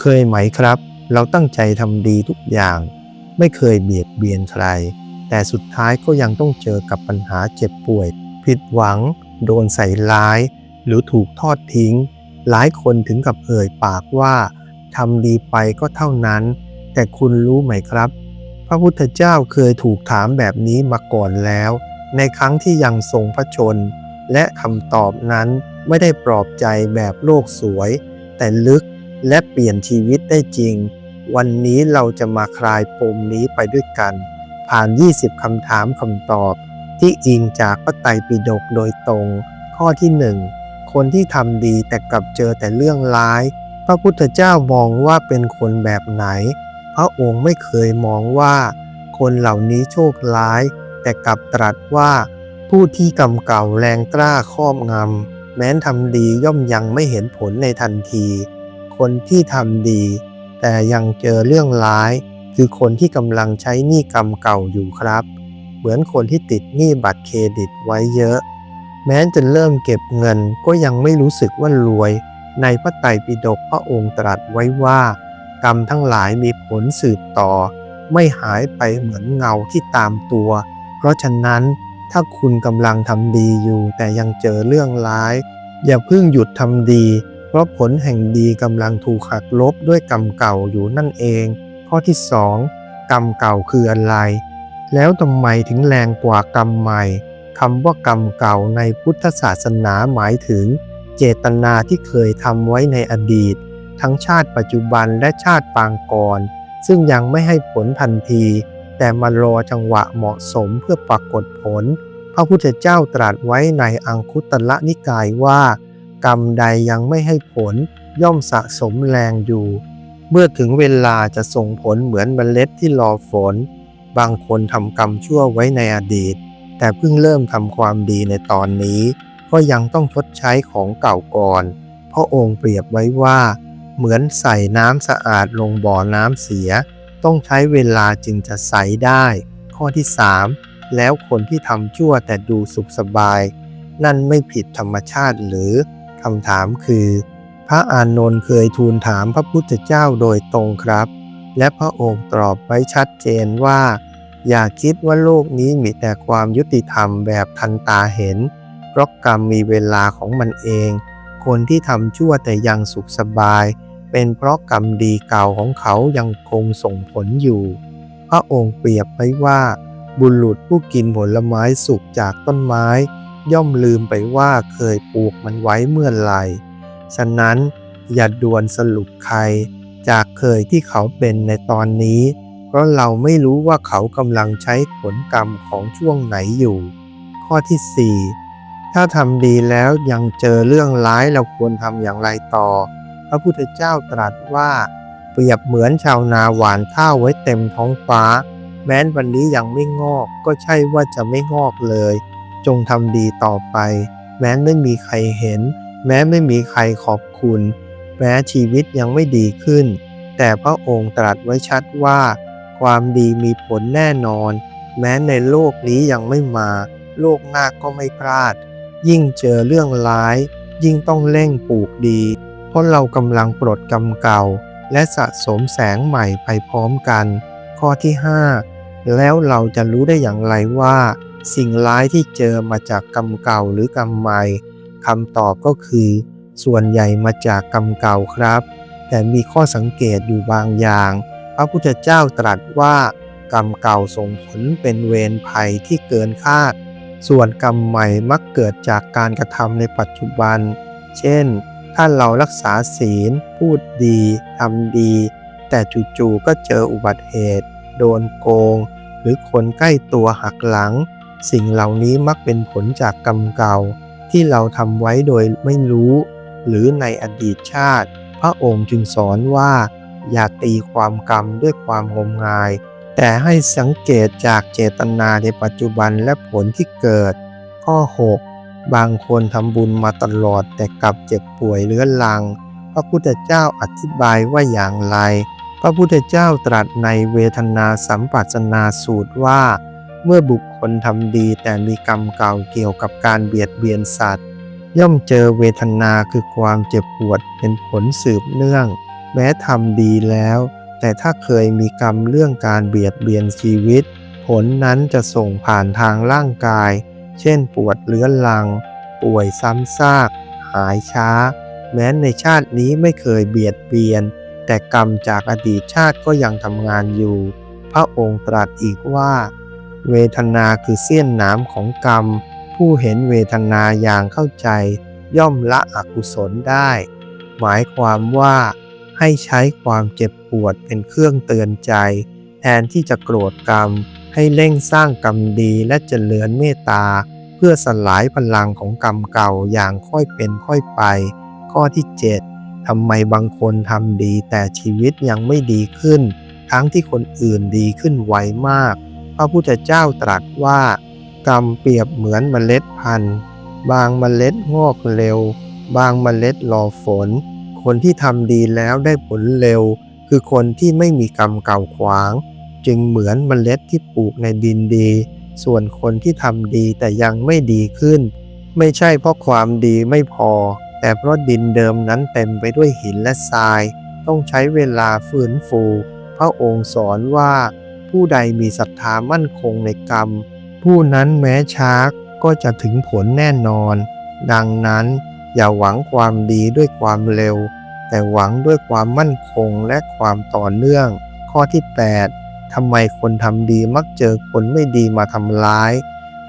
เคยไหมครับ เราตั้งใจทำดีทุกอย่าง ไม่เคยเบียดเบียนใคร แต่สุดท้ายก็ยังต้องเจอกับปัญหาเจ็บป่วย ผิดหวัง โดนใส่ร้าย หรือถูกทอดทิ้ง หลายคนถึงกับเอ่ยปากว่าทำดีไปก็เท่านั้น แต่คุณรู้ไหมครับ พระพุทธเจ้าเคยถูกถามแบบนี้มาก่อนแล้ว ในครั้งที่ยังทรงพระชน และคำตอบนั้นไม่ได้ปลอบใจแบบโลกสวย แต่ลึก และเปลี่ยนชีวิตได้จริง วันนี้เราจะมาคลายปมนี้ไปด้วยกัน ผ่าน 20 คำถามคำตอบ ที่อิงจากพระไตรปิฎกโดยตรง ข้อที่ 1 คนที่ทำดีแต่กลับเจอแต่เรื่องร้าย พระพุทธเจ้ามองว่าเป็นคนแบบไหน พระองค์ไม่เคยมองว่า คนเหล่านี้โชคร้าย แต่กลับตรัสว่า ผู้ที่กำเก่าแรงกล้าครอบงำแม้นทำดีย่อมยังไม่เห็นผลในทันที คนที่ทำดี แต่ยังเจอเรื่องร้าย คือคนที่กำลังใช้หนี้กรรมเก่าอยู่ครับ เหมือนคนที่ติดหนี้บัตรเครดิตไว้เยอะ แม้จะเริ่มเก็บเงินก็ยังไม่รู้สึกว่ารวย ในพระไตรปิฎกพระองค์ตรัสไว้ว่า กรรมทั้งหลายมีผลสืบต่อ ไม่หายไปเหมือนเงาที่ตามตัว เพราะฉะนั้นถ้าคุณกำลังทำดีอยู่แต่ยังเจอเรื่องร้าย อย่าเพิ่งหยุดทำดี เพราะผลแห่งดีกำลังถูกหักลบด้วยกรรมเก่าอยู่นั่นเอง ข้อที่สองกรรมเก่าคืออะไร แล้วทำไมถึงแรงกว่ากรรมใหม่คำว่ากรรมเก่าในพุทธศาสนาหมายถึง เจตนาที่เคยทำไว้ในอดีต ทั้งชาติปัจจุบันและชาติปางก่อน ซึ่งยังไม่ให้ผลทันที แต่มารอจังหวะเหมาะสมเพื่อปรากฏผล พระพุทธเจ้าตรัสไว้ในอังคุตละนิกายว่า กรรมใดยังไม่ให้ผลย่อมสะสมแรงอยู่ เมื่อถึงเวลาจะส่งผลเหมือนเมล็ดที่รอฝน บางคนทำกรรมชั่วไว้ในอดีต แต่เพิ่งเริ่มทำความดีในตอนนี้ ก็ยังต้องชดใช้ของเก่าก่อนพระองค์เปรียบไว้ว่า เหมือนใส่น้ำสะอาดลงบ่อน้ำเสีย ต้องใช้เวลาจึงจะใสได้ ข้อที่ 3 แล้วคนที่ทำชั่วแต่ดูสุขสบาย นั่นไม่ผิดธรรมชาติหรือ คำถามคือ พระอานนท์เคยทูลถามพระพุทธเจ้าโดยตรงครับ และพระองค์ตอบไว้ชัดเจนว่า อย่าคิดว่าโลกนี้มีแต่ความยุติธรรมแบบทันตาเห็น เพราะกรรมมีเวลาของมันเอง คนที่ทำชั่วแต่ยังสุขสบาย เป็นเพราะกรรมดีเก่าของเขายังคงส่งผลอยู่ พระองค์เปรียบไว้ว่า บุรุษผู้กินผลไม้สุกจากต้นไม้ ย่อมลืมไปว่าเคยปลูกมันไว้เมื่อไหร่ ฉะนั้นอย่าด่วนสรุปใคร จากเคยที่เขาเป็นในตอนนี้ เพราะเราไม่รู้ว่าเขากำลังใช้ผลกรรมของช่วงไหนอยู่ ข้อที่ 4 ถ้าทำดีแล้วยังเจอเรื่องร้ายเราควรทำอย่างไรต่อ พระพุทธเจ้าตรัสว่าเปรียบเหมือนชาวนาหวานข้าวไว้เต็มท้องฟ้า แม้นวันนี้ยังไม่งอกก็ใช่ว่าจะไม่งอกเลย จงทำดีต่อไป แม้ไม่มีใครเห็น แม้ไม่มีใครขอบคุณ แม้ชีวิตยังไม่ดีขึ้น แต่พระองค์ตรัสไว้ชัดว่า ความดีมีผลแน่นอน แม้ในโลกนี้ยังไม่มา โลกหน้าก็ไม่พลาด ยิ่งเจอเรื่องร้าย ยิ่งต้องเร่งปลูกดี เพราะเรากำลังปลดกรรมเก่า และสะสมแสงใหม่ไปพร้อมกัน ข้อที่ 5 แล้วเราจะรู้ได้อย่างไรว่า สิ่งร้ายที่เจอมาจากกรรมเก่าหรือกรรมใหม่คำตอบก็คือ ส่วนใหญ่มาจากกรรมเก่าครับ แต่มีข้อสังเกตอยู่บางอย่าง พระพุทธเจ้าตรัสว่า กรรมเก่าส่งผลเป็นเวรภัยที่เกินคาด ส่วนกรรมใหม่มักเกิดจากการกระทำในปัจจุบัน เช่น ถ้าเรารักษาศีล พูดดีทำดี แต่จู่ๆก็เจออุบัติเหตุ โดนโกง หรือคนใกล้ตัวหักหลัง สิ่งเหล่านี้มักเป็นผลจากกรรมเก่าที่เราทำไว้โดยไม่รู้ หรือในอดีตชาติ พระองค์จึงสอนว่า อย่าตีความกรรมด้วยความงมงาย แต่ให้สังเกตจากเจตนาในปัจจุบันและผลที่เกิด ข้อ 6 บางคนทำบุญมาตลอดแต่กลับเจ็บป่วยเรื้อรัง พระพุทธเจ้าอธิบายว่าอย่างไร พระพุทธเจ้าตรัสในเวทนาสัมปัสนาสูตรว่า เมื่อบุค คลทำดีแต่มีกรรมเก่าเกี่ยวกับการเบียดเบียนสัตว์ ย่อมเจอเวทนาคือความเจ็บปวดเป็นผลสืบเนื่อง แม้ทำดีแล้ว แต่ถ้าเคยมีกรรมเรื่องการเบียดเบียนชีวิต ผลนั้นจะส่งผ่านทางร่างกาย เช่นปวดเรื้อรัง ป่วยซ้ำซาก หายช้า แม้ในชาตินี้ไม่เคยเบียดเบียน แต่กรรมจากอดีตชาติก็ยังทำงานอยู่ พระองค์ตรัสอีกว่า เวทนาคือเสี้ยนหน้ำของกรรม ผู้เห็นเวทนาอย่างเข้าใจ ย่อมละอกุศลได้ หมายความว่า ให้ใช้ความเจ็บปวดเป็นเครื่องเตือนใจ แทนที่จะโกรธกรรม ให้เร่งสร้างกรรมดีและเจริญเมตตา เพื่อสลายพลังของกรรมเก่าอย่างค่อยเป็นค่อยไป ข้อที่ 7ทำไมบางคนทำดีแต่ชีวิตยังไม่ดีขึ้น ทั้งที่คนอื่นดีขึ้นไวมาก ระพุทธเจ้าตรัสว่า กรรมเปรียบเหมือนเมล็ดพันธุ์ บางเมล็ดงอกเร็ว บางเมล็ดรอฝน คนที่ทำดีแล้วได้ผลเร็ว คือคนที่ไม่มีกรรมเก่าขวาง จึงเหมือนเมล็ดที่ปลูกในดินดี ส่วนคนที่ทำดีแต่ยังไม่ดีขึ้น ไม่ใช่เพราะความดีไม่พอ แต่เพราะดินเดิมนั้นเต็มไปด้วยหินและทราย ต้องใช้เวลาฟื้นฟู พระองค์สอนว่า ผู้ใดมีศรัทธามั่นคงในกรรม ผู้นั้นแม้ช้าก็จะถึงผลแน่นอน ดังนั้นอย่าหวังความดีด้วยความเร็ว แต่หวังด้วยความมั่นคงและความต่อเนื่อง ข้อที่ 8ทำไมคนทำดีมักเจอคนไม่ดีมาทำร้าย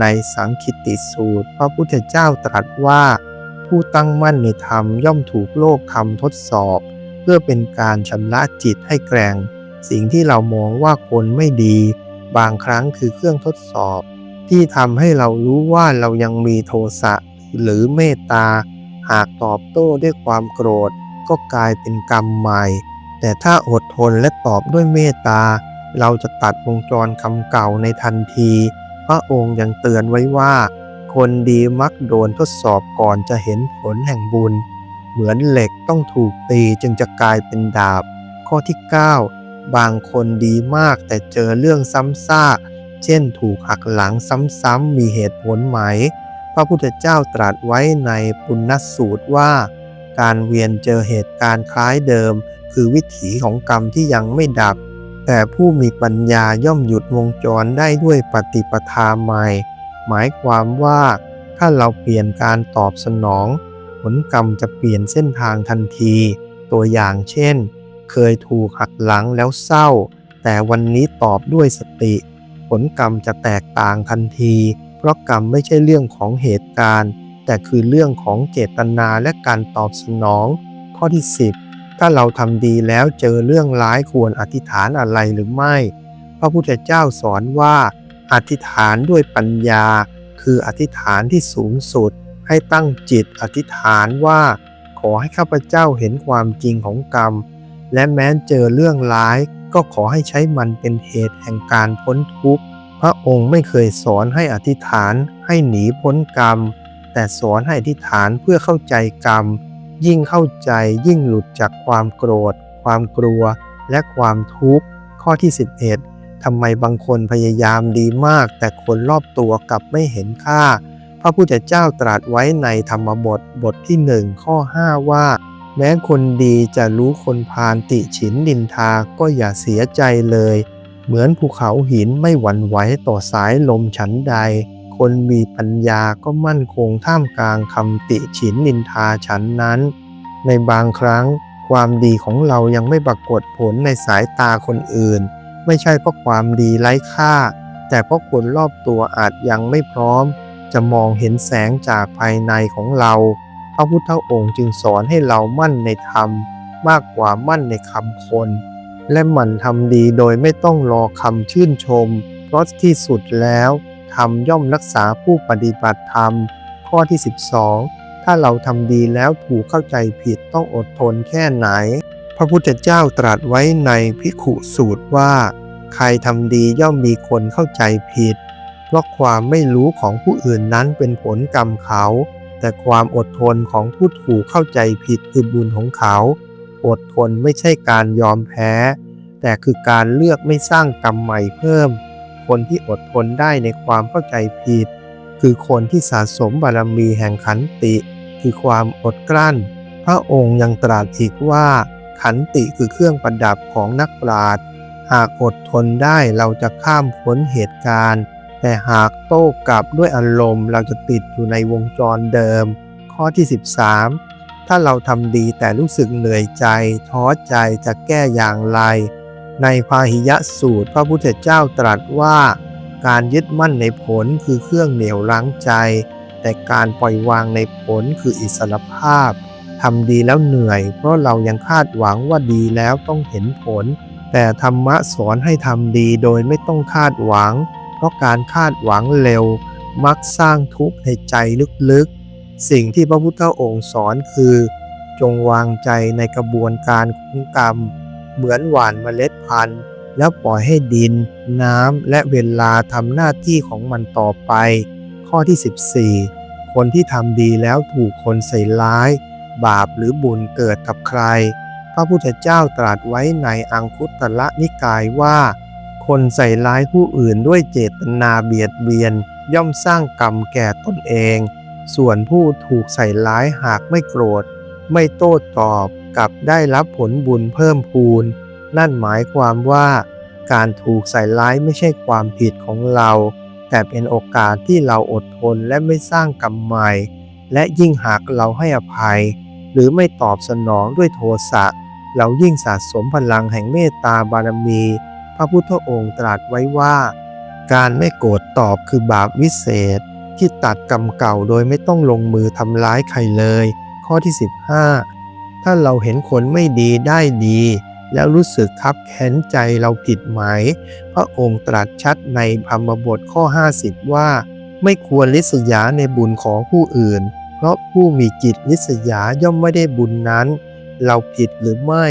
ในสังคิติสูตร พระพุทธเจ้าตรัสว่า ผู้ตั้งมั่นในธรรมย่อมถูกโลกธรรมทดสอบ เพื่อเป็นการชำระจิตให้แกร่ง สิ่งที่เรามองว่าคนไม่ดี บางครั้งคือเครื่องทดสอบ ที่ทำให้เรารู้ว่าเรายังมีโทสะหรือเมตตา หากตอบโต้ด้วยความโกรธ ก็กลายเป็นกรรมใหม่ แต่ถ้าอดทนและตอบด้วยเมตตา เราจะตัดวงจรคำเก่าในทันที พระองค์ยังเตือนไว้ว่า คนดีมักโดนทดสอบก่อนจะเห็นผลแห่งบุญ เหมือนเหล็กต้องถูกตีจึงจะกลายเป็นดาบ ข้อที่ 9 บางคนดีมากแต่เจอเรื่องซ้ำซากเช่นถูกหักหลังซ้ำๆมีเหตุผลไหม พระพุทธเจ้าตรัสไว้ในปุณณสูตรว่า การเวียนเจอเหตุการณ์คล้ายเดิม คือวิถีของกรรมที่ยังไม่ดับ แต่ผู้มีปัญญาย่อมหยุดวงจรได้ด้วยปฏิปทาใหม่ หมายความว่าถ้าเราเปลี่ยนการตอบสนอง ผลกรรมจะเปลี่ยนเส้นทางทันที ตัวอย่างเช่น เคยถูกหักหลังแล้วเศร้า แต่วันนี้ตอบด้วยสติ ผลกรรมจะแตกต่างทันที เพราะกรรมไม่ใช่เรื่องของเหตุการณ์ แต่คือเรื่องของเจตนาและการตอบสนอง ข้อที่ 10 ถ้าเราทำดีแล้วเจอเรื่องร้ายควรอธิษฐานอะไรหรือไม่ พระพุทธเจ้าสอนว่า อธิษฐานด้วยปัญญา คืออธิษฐานที่สูงสุด ให้ตั้งจิตอธิษฐานว่า ขอให้ข้าพเจ้าเห็นความจริงของกรรม และแม้เจอเรื่องร้ายก็ขอให้ใช้มันเป็นเหตุแห่งการพ้นทุกข์ พระองค์ไม่เคยสอนให้อธิษฐานให้หนีพ้นกรรม แต่สอนให้อธิษฐานเพื่อเข้าใจกรรม ยิ่งเข้าใจยิ่งหลุดจากความโกรธ ความกลัว และความทุกข์ ข้อที่ 11ทำไมบางคนพยายามดีมาก แต่คนรอบตัวกลับไม่เห็นค่า พระพุทธเจ้าตรัสไว้ในธรรมบทบทที่หนึ่งข้อ 5 ว่า แม้คนดีจะรู้คนพาลติฉินดินทาก็อย่าเสียใจเลย เหมือนภูเขาหินไม่หวั่นไหวต่อสายลมฉันใด คนมีปัญญาก็มั่นคงท่ามกลางคำติฉินนินทาฉันนั้น ในบางครั้งความดีของเรายังไม่ปรากฏผลในสายตาคนอื่น ไม่ใช่เพราะความดีไร้ค่า แต่เพราะคนรอบตัวอาจยังไม่พร้อม จะมองเห็นแสงจากภายในของเรา พระพุทธองค์จึงสอนให้เรามั่นในธรรมมากกว่ามั่นในคำคน และหมั่นทำดีโดยไม่ต้องรอคำชื่นชม เพราะที่สุดแล้วธรรมย่อมรักษาผู้ปฏิบัติธรรม ข้อที่ 12 ถ้าเราทำดีแล้วถูกเข้าใจผิดต้องอดทนแค่ไหน พระพุทธเจ้าตรัสไว้ในพิขุสูตรว่า ใครทำดีย่อมมีคนเข้าใจผิด เพราะความไม่รู้ของผู้อื่นนั้นเป็นผลกรรมเขา แต่ความอดทนของผู้ถูกเข้าใจผิดคือบุญของเขา อดทนไม่ใช่การยอมแพ้ แต่คือการเลือกไม่สร้างกรรมใหม่เพิ่ม คนที่อดทนได้ในความเข้าใจผิด คือคนที่สะสมบารมีแห่งขันติ คือความอดกลั้น พระองค์ยังตรัสอีกว่า ขันติคือเครื่องประดับของนักปราชญ์หากอดทนได้เราจะข้ามพ้นเหตุการณ์ แต่หากโต้กลับด้วยอารมณ์เราจะติดอยู่ในวงจรเดิม ข้อที่ 13 ถ้าเราทำดีแต่รู้สึกเหนื่อยใจ ท้อใจจะแก้อย่างไร ในพาหิยะสูตรพระพุทธเจ้าตรัสว่า การยึดมั่นในผลคือเครื่องเหนี่ยวรั้งใจ แต่การปล่อยวางในผลคืออิสรภาพทำดีแล้วเหนื่อย เพราะเรายังคาดหวังว่าดีแล้วต้องเห็นผล แต่ธรรมะสอนให้ทำดีโดยไม่ต้องคาดหวัง ราะการคาดหวังเร็วมักสร้างทุกข์ในใจลึกๆ สิ่งที่พระพุทธองค์สอนคือ จงวางใจในกระบวนการของกรรม เหมือนหว่านเมล็ดพันธุ์ แล้วปล่อยให้ดิน น้ำและเวลาทำหน้าที่ของมันต่อไป ข้อที่ 14 คนที่ทำดีแล้วถูกคนใส่ร้าย บาปหรือบุญเกิดกับใคร พระพุทธเจ้าตรัสไว้ในอังคุตระนิกายว่า คนใส่ร้ายผู้อื่นด้วยเจตนาเบียดเบียน ย่อมสร้างกรรมแก่ตนเอง ส่วนผู้ถูกใส่ร้ายหากไม่โกรธ ไม่โต้ตอบกับได้รับผลบุญเพิ่มพูน นั่นหมายความว่า การถูกใส่ร้ายไม่ใช่ความผิดของเรา แต่เป็นโอกาสที่เราอดทนและไม่สร้างกรรมใหม่ และยิ่งหากเราให้อภัย หรือไม่ตอบสนองด้วยโทสะเรายิ่งสะสมพลังแห่งเมตตาบารมี พระพุทธองค์ตรัสไว้ว่า การไม่โกรธตอบคือบาปวิเศษ ที่ตัดกรรมเก่าโดยไม่ต้องลงมือทำร้ายใครเลย ข้อที่ 15 ถ้าเราเห็นคนไม่ดีได้ดี แล้วรู้สึกคับแค้นใจเราผิดไหม พระองค์ตรัสชัดในธรรมบทข้อ 50 ว่า ไม่ควรลิษยาในบุญของผู้อื่น เพราะผู้มีจิตลิษยาย่อมไม่ได้บุญนั้น เราผิดหรือไม่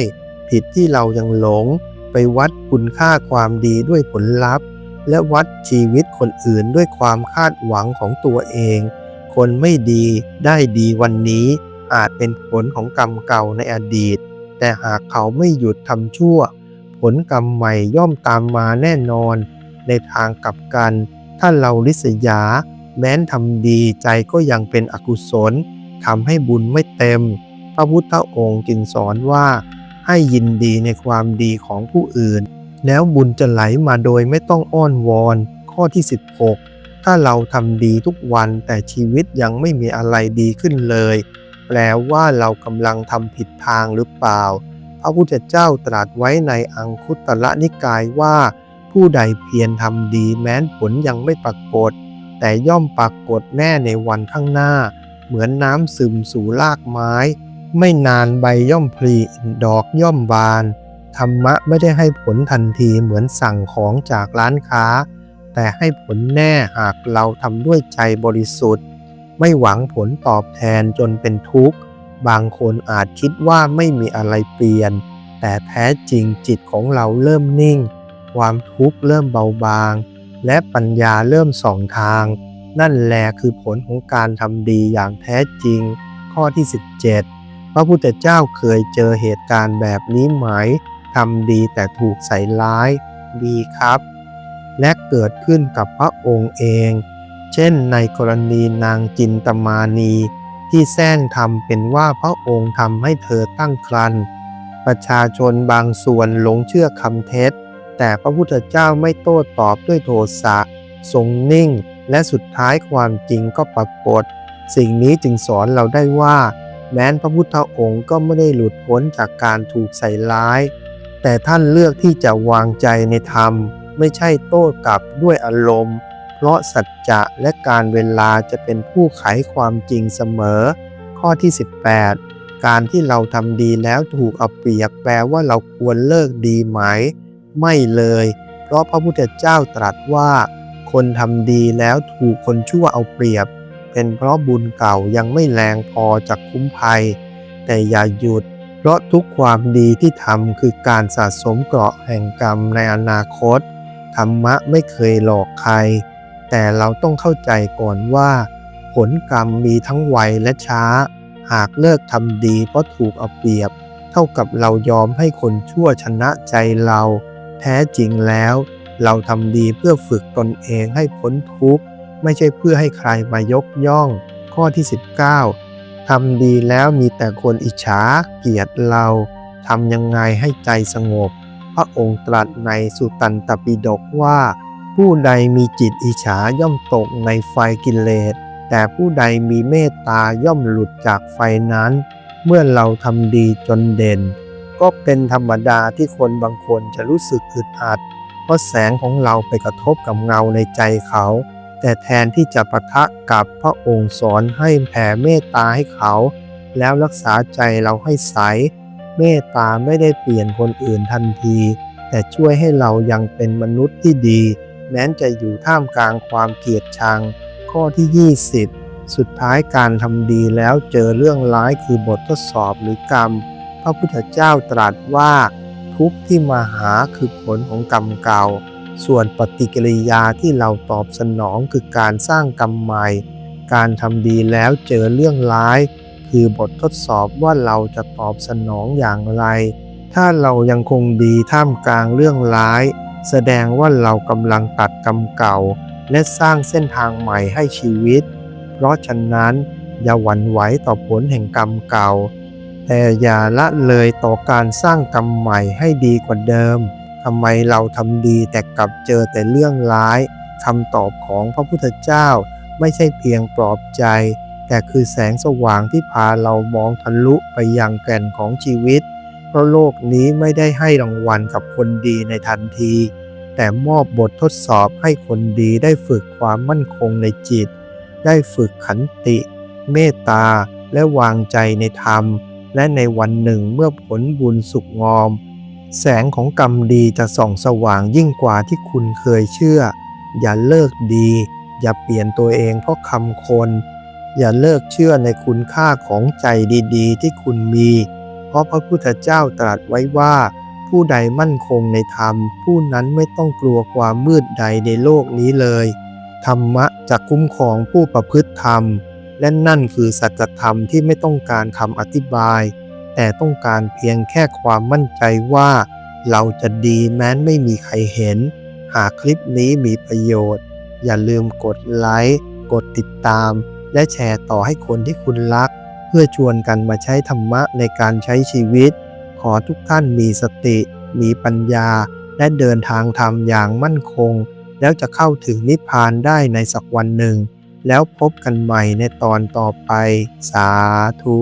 ผิดที่เรายังหลง ไปวัดคุณค่าความดีด้วยผลลัพธ์ และวัดชีวิตคนอื่นด้วยความคาดหวังของตัวเอง คนไม่ดีได้ดีวันนี้ อาจเป็นผลของกรรมเก่าในอดีต แต่หากเขาไม่หยุดทำชั่ว ผลกรรมใหม่ย่อมตามมาแน่นอน ในทางกลับกัน ถ้าเราลิษยา แม้นทำดีใจก็ยังเป็นอกุศลทำให้บุญไม่เต็ม พระพุทธองค์จึงสอนว่า ให้ยินดีในความดีของผู้อื่น แล้วบุญจะไหลมาโดยไม่ต้องอ้อนวอน ข้อที่ 16 ถ้าเราทำดีทุกวันแต่ชีวิตยังไม่มีอะไรดีขึ้นเลย แปลว่าเรากำลังทำผิดทางหรือเปล่า พระพุทธเจ้าตรัสไว้ในอังคุตระนิกายว่า ผู้ใดเพียรทำดีแม้นผลยังไม่ปรากฏ แต่ย่อมปรากฏแน่ในวันข้างหน้า เหมือนน้ำซึมสู่รากไม้ ไม่นานใบย่อมผลิดอกย่อมบาน ธรรมะไม่ได้ให้ผลทันทีเหมือนสั่งของจากร้านค้า แต่ให้ผลแน่หากเราทำด้วยใจบริสุทธิ์ ไม่หวังผลตอบแทนจนเป็นทุกข์ บางคนอาจคิดว่าไม่มีอะไรเปลี่ยน แต่แท้จริงจิตของเราเริ่มนิ่ง ความทุกข์เริ่มเบาบาง และปัญญาเริ่มส่องทาง นั่นแหละคือผลของการทำดีอย่างแท้จริง ข้อที่ 17 พระพุทธเจ้าเคยเจอเหตุการณ์แบบนี้ไหมทำดีแต่ถูกใส่ร้ายดีครับ และเกิดขึ้นกับพระองค์เอง เช่นในกรณีนางจินตมานี ที่แซงทำเป็นว่าพระองค์ทำให้เธอตั้งครรภ์ประชาชนบางส่วนหลงเชื่อคำเท็จ แต่พระพุทธเจ้าไม่โต้ตอบด้วยโทสะทรงนิ่ง และสุดท้ายความจริงก็ปรากฏ สิ่งนี้จึงสอนเราได้ว่า แม้นพระพุทธองค์ก็ไม่ได้หลุดพ้นจากการถูกใส่ร้าย แต่ท่านเลือกที่จะวางใจในธรรม ไม่ใช่โต้กลับด้วยอารมณ์ เพราะสัจจะและการเวลาจะเป็นผู้ไขความจริงเสมอ ข้อที่ 18 การที่เราทำดีแล้วถูกเอาเปรียบแปลว่าเราควรเลิกดีไหม ไม่เลย เพราะพระพุทธเจ้าตรัสว่า คนทำดีแล้วถูกคนชั่วเอาเปรียบ เป็นเพราะบุญเก่ายังไม่แรงพอจากคุ้มภัย แต่อย่าหยุด เพราะทุกความดีที่ทำคือการสะสมเกราะแห่งกรรมในอนาคต ธรรมะไม่เคยหลอกใคร แต่เราต้องเข้าใจก่อนว่า ผลกรรมมีทั้งไวและช้า หากเลิกทำดีเพราะถูกเอาเปรียบ เท่ากับเรายอมให้คนชั่วชนะใจเรา แท้จริงแล้ว เราทำดีเพื่อฝึกตนเองให้พ้นทุกข์ ไม่ใช่เพื่อให้ใครมายกย่อง ข้อที่ 19ทำดีแล้วมีแต่คนอิจฉาเกลียดเราทำยังไงให้ใจสงบ พระองค์ตรัสในสุตันตปิฎกว่า ผู้ใดมีจิตอิจฉาย่อมตกในไฟกิเลส แต่ผู้ใดมีเมตตาย่อมหลุดจากไฟนั้น เมื่อเราทำดีจนเด่น ก็เป็นธรรมดาที่คนบางคนจะรู้สึกอึดอัด เพราะแสงของเราไปกระทบกับเงาในใจเขา แต่แทนที่จะปะทะกับพระองค์สอนให้แผ่เมตตาให้เขา แล้วรักษาใจเราให้ใส เมตตาไม่ได้เปลี่ยนคนอื่นทันที แต่ช่วยให้เรายังเป็นมนุษย์ที่ดี แม้จะอยู่ท่ามกลางความเกลียดชัง ข้อที่ 20 สุดท้ายการทำดีแล้วเจอเรื่องร้ายคือบททดสอบหรือกรรม พระพุทธเจ้าตรัสว่า ทุกข์ที่มาหาคือผลของกรรมเก่า ส่วนปฏิกิริยาที่เราตอบสนองคือการสร้างกรรมใหม่ การทำดีแล้วเจอเรื่องร้าย คือบททดสอบว่าเราจะตอบสนองอย่างไร ถ้าเรายังคงดีท่ามกลางเรื่องร้าย แสดงว่าเรากำลังตัดกรรมเก่า และสร้างเส้นทางใหม่ให้ชีวิต เพราะฉะนั้น อย่าหวั่นไหวต่อผลแห่งกรรมเก่า แต่อย่าละเลยต่อการสร้างกรรมใหม่ให้ดีกว่าเดิม ทำไมเราทำดีแต่กลับเจอแต่เรื่องร้ายคำตอบของพระพุทธเจ้าไม่ใช่เพียงปลอบใจ แต่คือแสงสว่างที่พาเรามองทะลุไปยังแก่นของชีวิต เพราะโลกนี้ไม่ได้ให้รางวัลกับคนดีในทันที แต่มอบบททดสอบให้คนดีได้ฝึกความมั่นคงในจิต ได้ฝึกขันติ เมตตา และวางใจในธรรม และในวันหนึ่งเมื่อผลบุญสุกงอม แสงของกรรมดีจะส่องสว่างยิ่งกว่าที่คุณเคยเชื่อ อย่าเลิกดี อย่าเปลี่ยนตัวเองเพราะคำคน อย่าเลิกเชื่อในคุณค่าของใจดีๆ ที่คุณมี เพราะพระพุทธเจ้าตรัสไว้ว่า ผู้ใดมั่นคงในธรรม ผู้นั้นไม่ต้องกลัวความมืดใดในโลกนี้เลย ธรรมะจะคุ้มครองผู้ประพฤติธรรม และนั่นคือสัจธรรมที่ไม่ต้องการคำอธิบาย แต่ต้องการเพียงแค่ความมั่นใจว่า เราจะดีแม้นไม่มีใครเห็น หากคลิปนี้มีประโยชน์ อย่าลืมกดไลค์กดติดตาม และแชร์ต่อให้คนที่คุณรัก เพื่อชวนกันมาใช้ธรรมะในการใช้ชีวิต ขอทุกท่านมีสติ มีปัญญา และเดินทางธรรมอย่างมั่นคง แล้วจะเข้าถึงนิพพานได้ในสักวันหนึ่งแล้วพบกันใหม่ในตอนต่อไป สาธุ